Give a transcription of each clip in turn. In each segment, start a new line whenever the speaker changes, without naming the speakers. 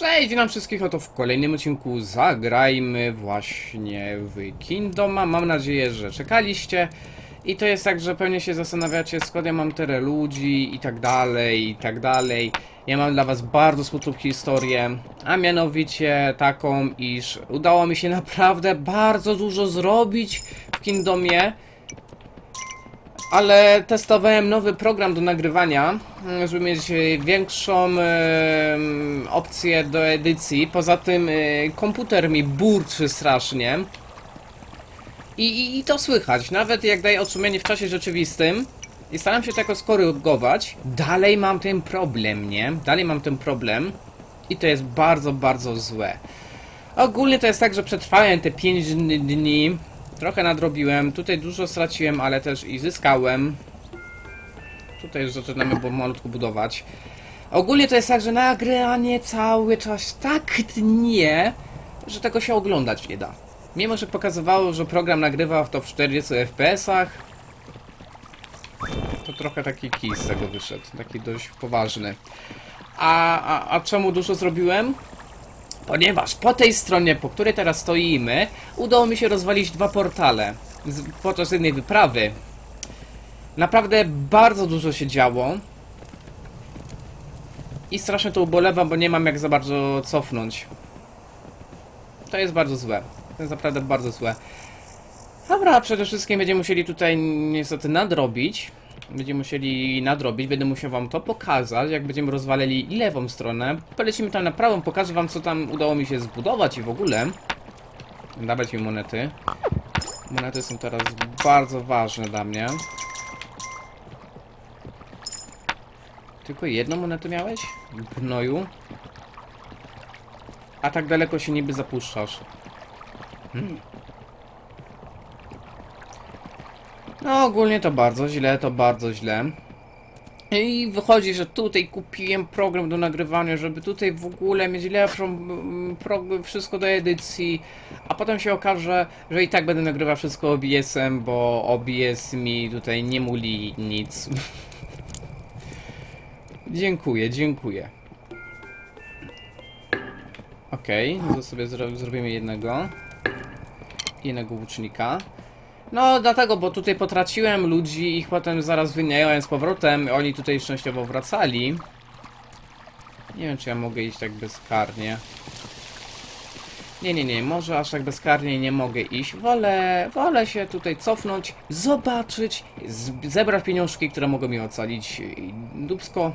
Cześć, witam wszystkich oto w kolejnym odcinku Zagrajmy właśnie w Kingdoma. Mam nadzieję, że czekaliście. I to jest tak, że pewnie się zastanawiacie skąd ja mam tyle ludzi i tak dalej, i tak dalej. Ja mam dla was bardzo smutną historię, a mianowicie taką, iż udało mi się naprawdę bardzo dużo zrobić w Kingdomie. Ale testowałem nowy program do nagrywania, mm, żeby mieć e, większą opcję do edycji. Poza tym e, komputer mi burczy strasznie. I, i, I to słychać, nawet jak daję odszumienie w czasie rzeczywistym i staram się tego skorygować, dalej mam ten problem, nie? Dalej mam ten problem i to jest bardzo, bardzo złe. Ogólnie to jest tak, że przetrwałem te 5 dni, trochę nadrobiłem, tutaj dużo straciłem, ale też i zyskałem. Tutaj już zaczynamy pomalutku budować. Ogólnie to jest tak, że nagranie cały czas tak tnie, że tego się oglądać nie da. Mimo, że pokazywało, że program nagrywa to w 40 fps-ach, to trochę taki kij z tego wyszedł, taki dość poważny. A, a, a czemu dużo zrobiłem? Ponieważ po tej stronie, po której teraz stoimy, udało mi się rozwalić dwa portale z, podczas jednej wyprawy. Naprawdę bardzo dużo się działo. I strasznie to ubolewam, bo nie mam jak za bardzo cofnąć. To jest bardzo złe. To jest naprawdę bardzo złe. Dobra, przede wszystkim będziemy musieli tutaj niestety nadrobić. Będziemy musieli nadrobić, będę musiał wam to pokazać, jak będziemy rozwalili lewą stronę. Polecimy tam na prawą, pokażę wam co tam udało mi się zbudować i w ogóle. Dawać mi monety. Monety są teraz bardzo ważne dla mnie. Tylko jedną monetę miałeś? Gnoju. A tak daleko się niby zapuszczasz. Hmm. No ogólnie to bardzo źle, to bardzo źle. I wychodzi, że tutaj kupiłem program do nagrywania, żeby tutaj w ogóle mieć lepszą wszystko do edycji, a potem się okaże, że i tak będę nagrywał wszystko OBS-em, bo OBS mi tutaj nie muli nic. dziękuję, dziękuję. Okej, no to sobie zro zrobimy jednego. Jednego łucznika. No, dlatego, bo tutaj potraciłem ludzi, ich potem zaraz wynająłem z powrotem, oni tutaj szczęściowo wracali. Nie wiem, czy ja mogę iść tak bezkarnie. Nie, nie, nie, może aż tak bezkarnie nie mogę iść. Wolę, wolę się tutaj cofnąć, zobaczyć, zebrać pieniążki, które mogą mi ocalić dubsko.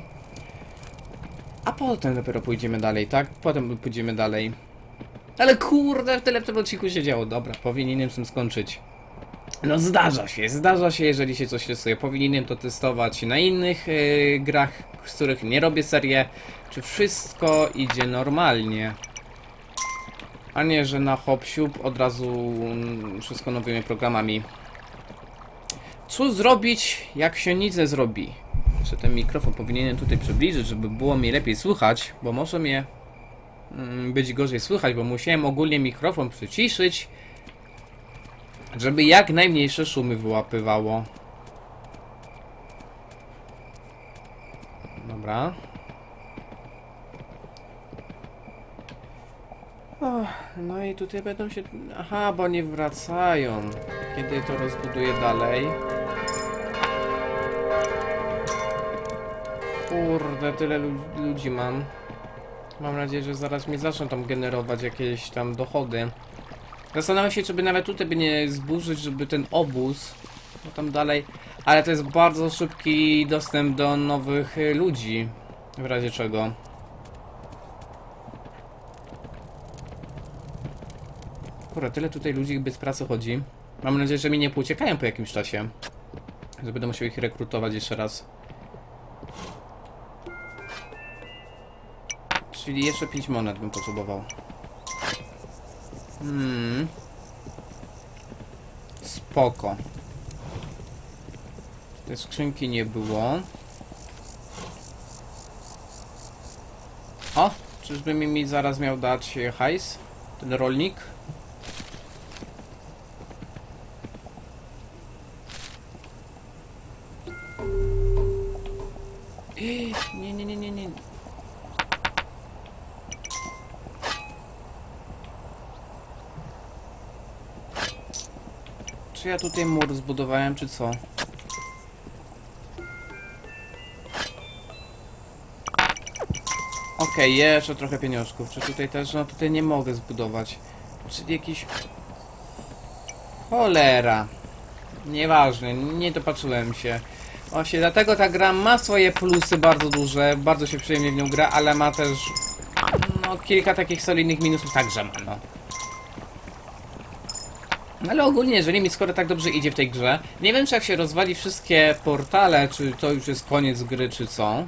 A potem dopiero pójdziemy dalej, tak? Potem pójdziemy dalej. Ale kurde, tyle w tym odcinku się działo. Dobra, powinienem z tym skończyć. No zdarza się, zdarza się, jeżeli się coś testuje. Powinienem to testować na innych e, grach, z których nie robię serię. Czy wszystko idzie normalnie? A nie, że na hop siup od razu mm, wszystko nowymi programami. Co zrobić, jak się nic nie zrobi? Czy ten mikrofon powinienem tutaj przybliżyć, żeby było mi lepiej słychać, bo może mnie mm, być gorzej słychać, bo musiałem ogólnie mikrofon przyciszyć, żeby jak najmniejsze szumy wyłapywało. Dobra. Och, no i tutaj będą się... Aha, bo nie wracają. Kiedy to rozbuduję dalej? Kurde, tyle lu ludzi mam. Mam nadzieję, że zaraz mi zaczną tam generować jakieś tam dochody. Zastanawiam się, czy by nawet tutaj by nie zburzyć, żeby ten obóz, no tam dalej, ale to jest bardzo szybki dostęp do nowych ludzi, w razie czego. Kurde, tyle tutaj ludzi bez pracy chodzi. Mam nadzieję, że mi nie pouciekają po jakimś czasie. Że będę musiał ich rekrutować jeszcze raz. Czyli jeszcze 5 monet bym potrzebował. Hmm. Spoko. Tej skrzynki nie było. O! Czyżby mi, mi zaraz miał dać e, hajs? Ten rolnik? Tutaj mur zbudowałem, czy co? Okej, jeszcze trochę pieniążków. Czy tutaj też? No tutaj nie mogę zbudować. Czyli jakiś... Cholera. Nieważne, nie dopatrzyłem się. Właśnie dlatego ta gra ma swoje plusy bardzo duże, bardzo się przyjemnie w nią gra, ale ma też no kilka takich solidnych minusów także ma, no. Ale ogólnie, jeżeli mi skoro tak dobrze idzie w tej grze, nie wiem czy jak się rozwali wszystkie portale, czy to już jest koniec gry, czy co.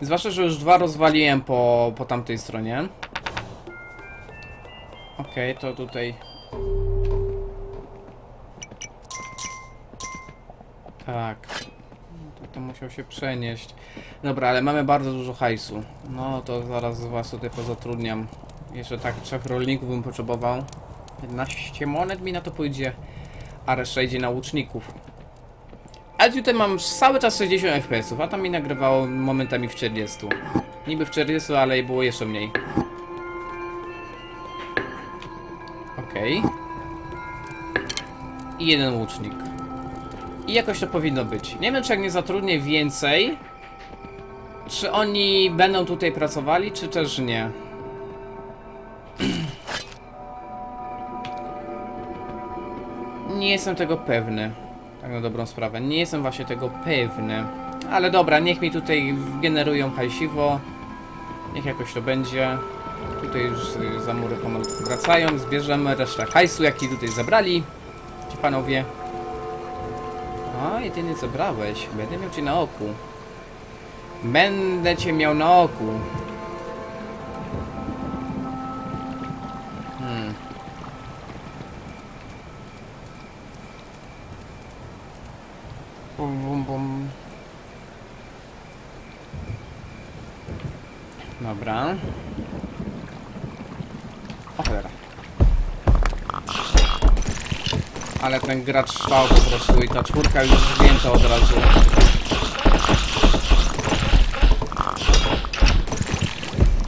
Zwłaszcza, że już dwa rozwaliłem po, po tamtej stronie. Okej, to tutaj... Tak. To, to musiał się przenieść. Dobra, ale mamy bardzo dużo hajsu. No to zaraz was tutaj pozatrudniam. Jeszcze tak trzech rolników bym potrzebował. 15 monet mi na to pójdzie, a reszta idzie na łuczników. Ale tutaj mam cały czas 60 fps, a tam mi nagrywało momentami w 40. Niby w 40, ale było jeszcze mniej. Okej. I jeden łucznik. I jakoś to powinno być. Nie wiem, czy jak nie zatrudnię więcej, czy oni będą tutaj pracowali, czy też nie. Nie jestem tego pewny. Tak na dobrą sprawę. Nie jestem właśnie tego pewny. Ale dobra, niech mi tutaj generują hajsiwo. Niech jakoś to będzie. Tutaj już za mury pomalutku wracają. Zbierzemy resztę hajsu, jaki tutaj zabrali. Ci panowie. A, i ty nie zebrałeś. Będę miał cię na oku. Będę cię miał na oku. Dobra. O cholera. Ale ten gracz szwał po prostu i ta czwórka już zdjęta od razu.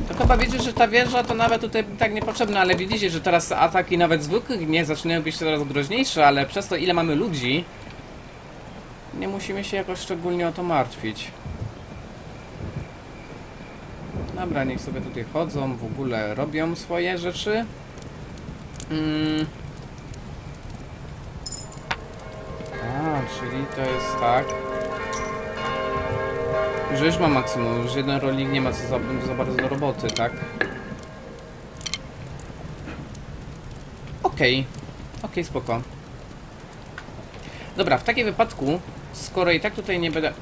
To chyba widzisz, że ta wieża to nawet tutaj tak niepotrzebna, ale widzicie, że teraz ataki nawet zwykłych nie zaczynają być coraz groźniejsze, ale przez to ile mamy ludzi, nie musimy się jakoś szczególnie o to martwić. Dobra, niech sobie tutaj chodzą, w ogóle robią swoje rzeczy. Mm. A, czyli to jest tak. Że już ma maksimum, już jeden rolnik nie ma co za, za bardzo do roboty, tak? Okej, okej, spoko. Dobra, w takim wypadku, skoro i tak tutaj nie będę...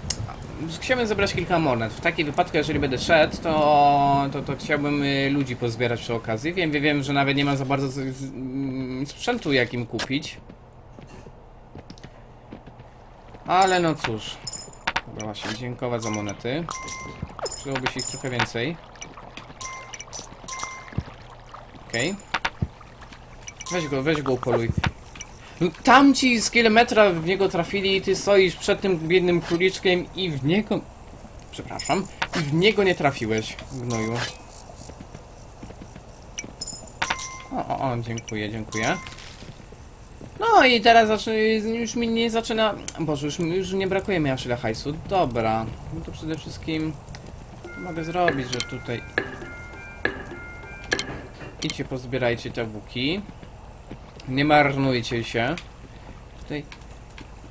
Chciałbym zebrać kilka monet. W takim wypadku, jeżeli będę szedł, to, to, to chciałbym y, ludzi pozbierać przy okazji. Wiem, wiem, że nawet nie ma za bardzo mm, sprzętu jakim kupić. Ale no cóż. Dobra, właśnie, dziękować za monety. Przydałoby się ich trochę więcej. Okej. Weź go, weź go upoluj. Tamci z kilometra w niego trafili i ty stoisz przed tym biednym króliczkiem i w niego... Przepraszam. I w niego nie trafiłeś, gnoju. O, o, o, dziękuję, dziękuję. No i teraz już mi nie zaczyna... Boże, już, już nie brakuje mi aż tyle hajsu. Dobra. No to przede wszystkim... Mogę zrobić, że tutaj... Idźcie, pozbierajcie te łuki. Nie marnujcie się. Tutaj...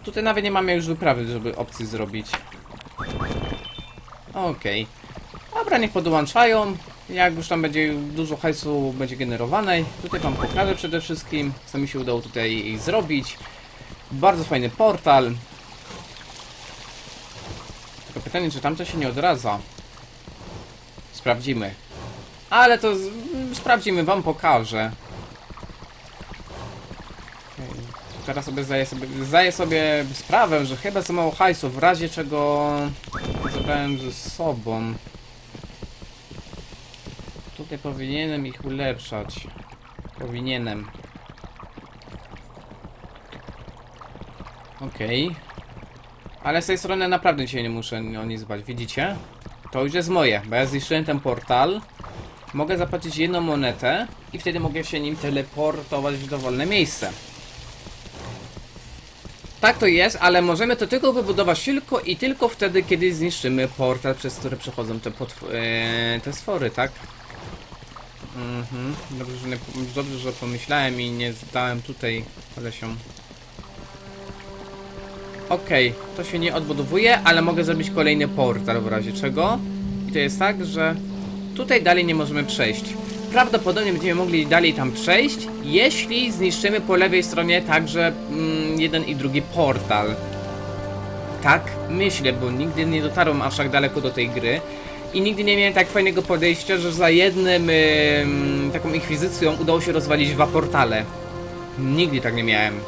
Tutaj nawet nie mamy już wyprawy, żeby opcji zrobić. Okej. Dobra, niech podłączają. Jak już tam będzie dużo hajsu będzie generowanej. Tutaj wam pokażę przede wszystkim, co mi się udało tutaj zrobić. Bardzo fajny portal. Tylko pytanie, czy tamto się nie odradza. Sprawdzimy. Ale to sprawdzimy, wam pokażę. Okej. Teraz sobie zdaję, sobie zdaję sobie sprawę, że chyba za mało hajsu, w razie czego zabrałem ze sobą. Tutaj powinienem ich ulepszać. Powinienem. Okej. Ale z tej strony naprawdę się nie muszę o nic zbać. Widzicie? To już jest moje, bo ja zniszczyłem ten portal. mogę zapłacić jedną monetę i wtedy mogę się nim teleportować w dowolne miejsce. Tak to jest, ale możemy to tylko wybudować tylko i tylko wtedy, kiedy zniszczymy portal, przez który przechodzą te, e, te stwory, tak? Mhm. Dobrze, że nie, dobrze, że pomyślałem i nie zdałem tutaj kolesiom. Okej, to się nie odbudowuje, ale mogę zrobić kolejny portal w razie czego. I to jest tak, że tutaj dalej nie możemy przejść. Prawdopodobnie będziemy mogli dalej tam przejść, jeśli zniszczymy po lewej stronie także mm, jeden i drugi portal. Tak myślę, bo nigdy nie dotarłem aż tak daleko do tej gry i nigdy nie miałem tak fajnego podejścia, że za jednym ym, taką inkwizycją udało się rozwalić dwa portale. Nigdy tak nie miałem.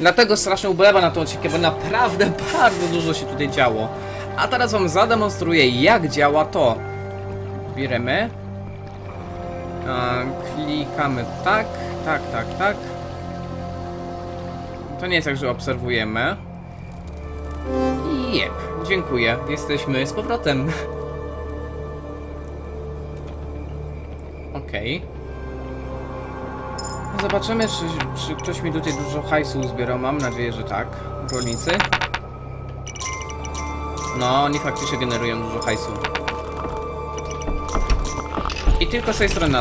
Dlatego strasznie ubolewam na tą odcinkę, bo naprawdę bardzo dużo się tutaj działo. A teraz wam zademonstruję, jak działa to. Bierzemy. A, klikamy tak, tak, tak, tak. To nie jest tak, że obserwujemy. Jep, dziękuję. Jesteśmy z powrotem. Okej. Zobaczymy, czy, czy ktoś mi tutaj dużo hajsu uzbierał. Mam nadzieję, że tak. Rolnicy. No, oni faktycznie generują dużo hajsu. I tylko z tej strony.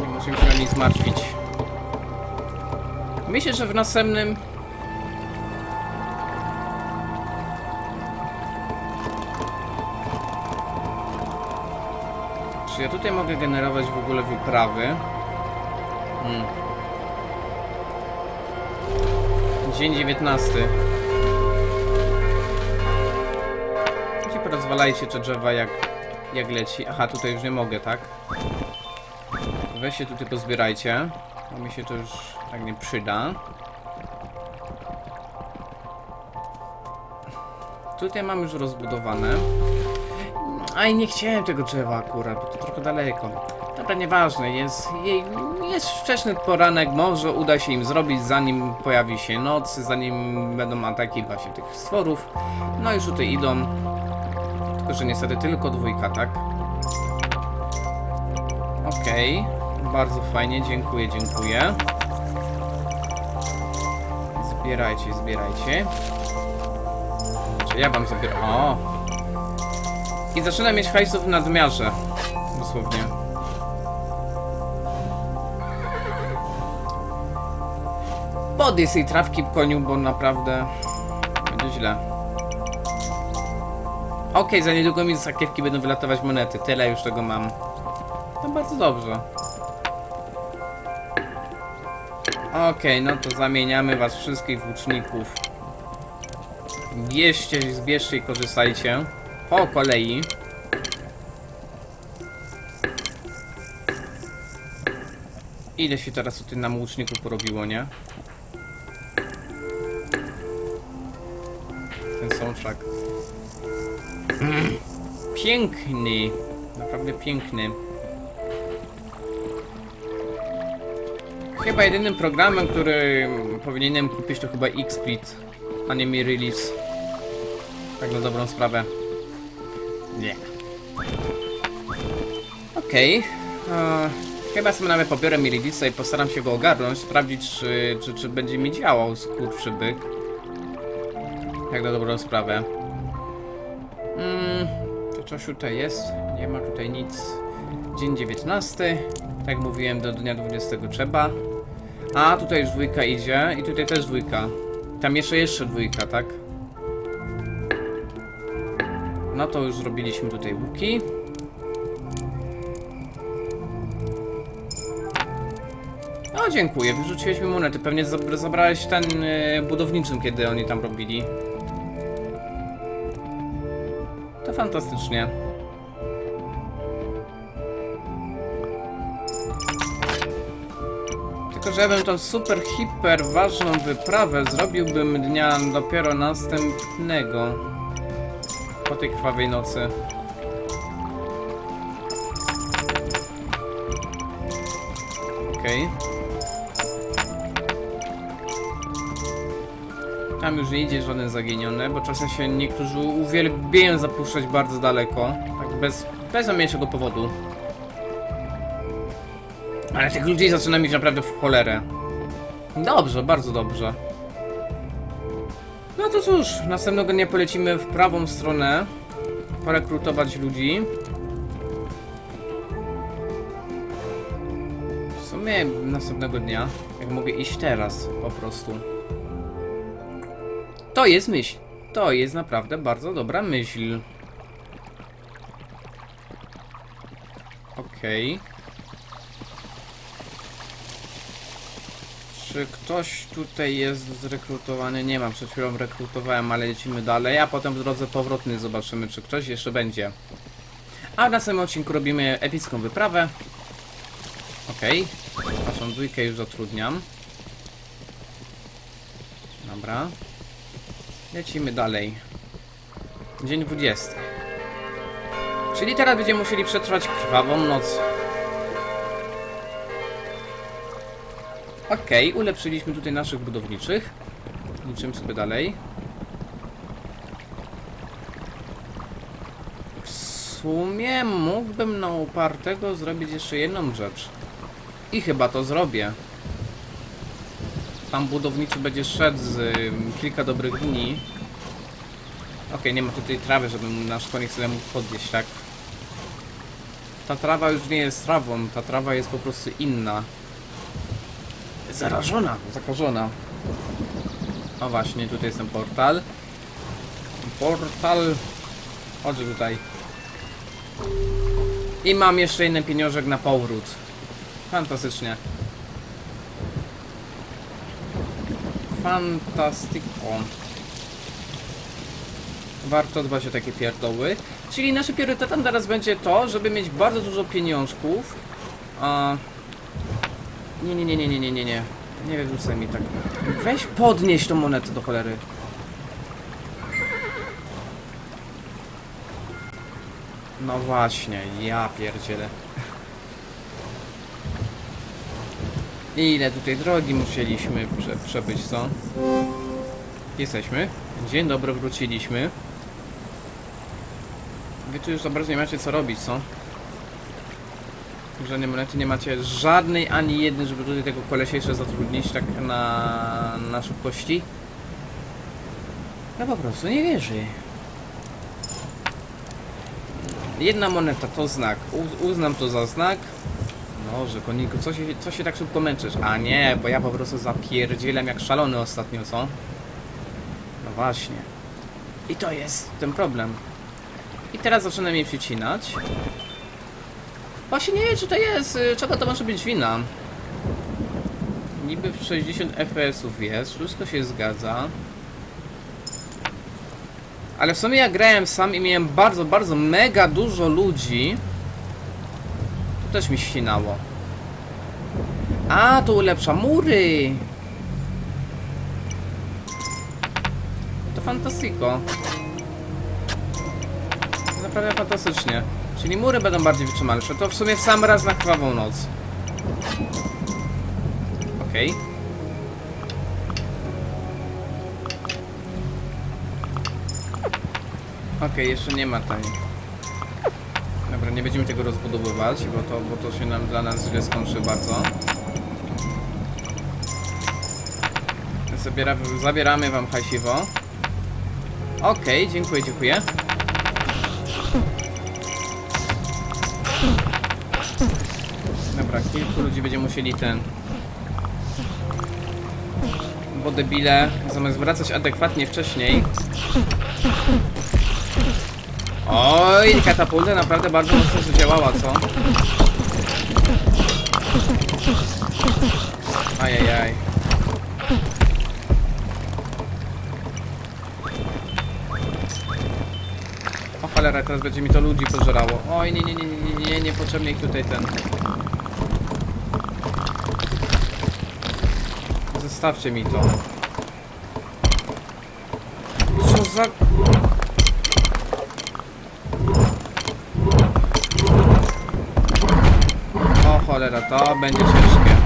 Nie musimy się o nic martwić. Myślę, że w następnym... Czy ja tutaj mogę generować w ogóle wyprawy? Hmm. Dzień 19. Gdzie porozwalajcie te drzewa jak, jak leci. Aha, tutaj już nie mogę, tak? Weźcie tutaj pozbierajcie. Bo mi się to już tak nie przyda. Tutaj mam już rozbudowane. Aj, nie chciałem tego drzewa akurat, bo to trochę daleko. Dobra, nieważne, jest, jest wczesny poranek, może uda się im zrobić, zanim pojawi się noc, zanim będą ataki właśnie tych stworów. No już tutaj idą. Tylko, że niestety tylko dwójka, tak? Okej, bardzo fajnie, dziękuję, dziękuję. Zbierajcie, zbierajcie. Czy ja wam zabieram? O! I zaczynam mieć hajsów w nadmiarze. Dosłownie. Podjedź tej trawki koniu, bo naprawdę będzie źle. Okej, za niedługo mi z sakiewki będą wylatować monety. Tyle już tego mam. No bardzo dobrze. Okej, no to zamieniamy was wszystkich w łuczników. Bierzcie, zbierzcie i korzystajcie. Po kolei. Ile się teraz tutaj nam łuczników porobiło, nie? Ten soundtrack. Piękny. Naprawdę piękny. Chyba jedynym programem, który powinienem kupić to chyba Xsplit, a nie mi release. Tak na dobrą sprawę. Nie. Okej. e, Chyba sobie nawet pobiorę Miridisa i postaram się go ogarnąć, sprawdzić czy, czy, czy będzie mi działał skurczy byk. Jak na dobrą sprawę. Coś tutaj jest? Nie ma tutaj nic. Dzień 19. Tak jak mówiłem, do dnia 20 trzeba. A, tutaj już dwójka idzie i tutaj też dwójka. Tam jeszcze jeszcze dwójka, tak? No to już zrobiliśmy tutaj łuki. O, dziękuję, wyrzuciłeś mi monety. Pewnie zab- zabrałeś ten e, budowniczym, kiedy oni tam robili. Fantastycznie. Tylko, że ja bym tą super, hiper ważną wyprawę zrobiłbym dnia dopiero następnego. Po tej krwawej nocy. Okej. Tam już nie idzie żaden zaginiony, bo czasem się niektórzy uwielbiają zapuszczać bardzo daleko, tak bez, bez najmniejszego powodu. Ale tych ludzi zaczyna mieć naprawdę w cholerę. Dobrze, bardzo dobrze. No to cóż, następnego dnia polecimy w prawą stronę, porekrutować ludzi. W sumie następnego dnia, jak mogę iść teraz, po prostu. To jest myśl. To jest naprawdę bardzo dobra myśl. Okej. Czy ktoś tutaj jest zrekrutowany? Nie mam, przed chwilą rekrutowałem, ale lecimy dalej, a potem w drodze powrotnej zobaczymy, czy ktoś jeszcze będzie. A w następnym odcinku robimy epicką wyprawę. Okej. Waszą dwójkę już zatrudniam. Dobra. Lecimy dalej. Dzień 20. Czyli teraz będziemy musieli przetrwać krwawą noc. Okej, ulepszyliśmy tutaj naszych budowniczych. Liczymy sobie dalej. W sumie mógłbym na upartego zrobić jeszcze jedną rzecz. I chyba to zrobię. Tam budowniczy będzie szedł z ym, kilka dobrych dni. Okej, nie ma tutaj trawy, żebym nasz konik sobie mógł podnieść, tak? Ta trawa już nie jest trawą, ta trawa jest po prostu inna. Zarażona, zakażona. O właśnie, tutaj jest ten portal. Portal. Chodź tutaj. I mam jeszcze jeden pieniążek na powrót. Fantastycznie. Fantastyko. Warto dbać o takie pierdoły. Czyli naszym priorytetem teraz będzie to, żeby mieć bardzo dużo pieniążków. A... Nie, nie, nie, nie, nie, nie, nie, nie. Nie wyrzucaj mi tak. Weź podnieś tą monetę do cholery. No właśnie, ja pierdzielę. Ile tutaj drogi musieliśmy prze, przebyć, co? Jesteśmy. Dzień dobry, wróciliśmy. Wy tu już za bardzo nie macie co robić, co? Żadnej monety nie macie żadnej ani jednej, żeby tutaj tego kolesia jeszcze zatrudnić tak na, na szybkości. Ja po prostu nie wierzy. Jedna moneta to znak. U, uznam to za znak. No, że koniku, co się, co się tak szybko męczysz? A nie, bo ja po prostu zapierdzielam jak szalony ostatnio, co? No właśnie. I to jest ten problem. I teraz zaczyna mnie przycinać. Właśnie nie wiem, czy to jest, y, czego to może być wina. Niby w 60 FPS-ów jest, wszystko się zgadza. Ale w sumie jak grałem sam i miałem bardzo, bardzo mega dużo ludzi, też mi ścinało. A, to ulepsza mury! To fantastyko. To naprawdę fantastycznie. Czyli mury będą bardziej wytrzymalsze. To w sumie w sam raz na krwawą noc. Okej. Okej, jeszcze nie ma tej. Nie będziemy tego rozbudowywać, bo to, bo to się nam dla nas źle skończy bardzo. Zabiera, zabieramy wam hajsiwo. Okej, dziękuję, dziękuję. Dobra, kilku ludzi będzie musieli ten... Bo debile, zamiast wracać adekwatnie wcześniej... Oj, katapulta naprawdę bardzo mocno zadziałała, co? Ajajaj. O cholera, teraz będzie mi to ludzi pożerało. Oj, nie, nie, nie, nie, nie, nie, niepotrzebnie ich tutaj ten... Zostawcie mi to. Co za... O cholera, to będzie ciężkie.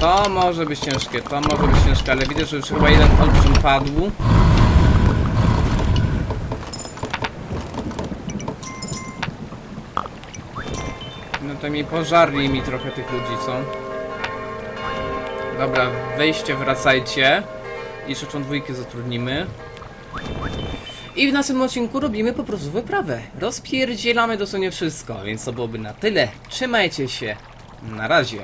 To może być ciężkie, to może być ciężkie, ale widzę, że już chyba jeden olbrzym padł. No to mi pożarli mi trochę tych ludzi, co? Dobra, wejście, wracajcie. I trzecią dwójkę zatrudnimy. I w następnym odcinku robimy po prostu wyprawę. Rozpierdzielamy dosłownie wszystko, więc to byłoby na tyle. Trzymajcie się. Na razie.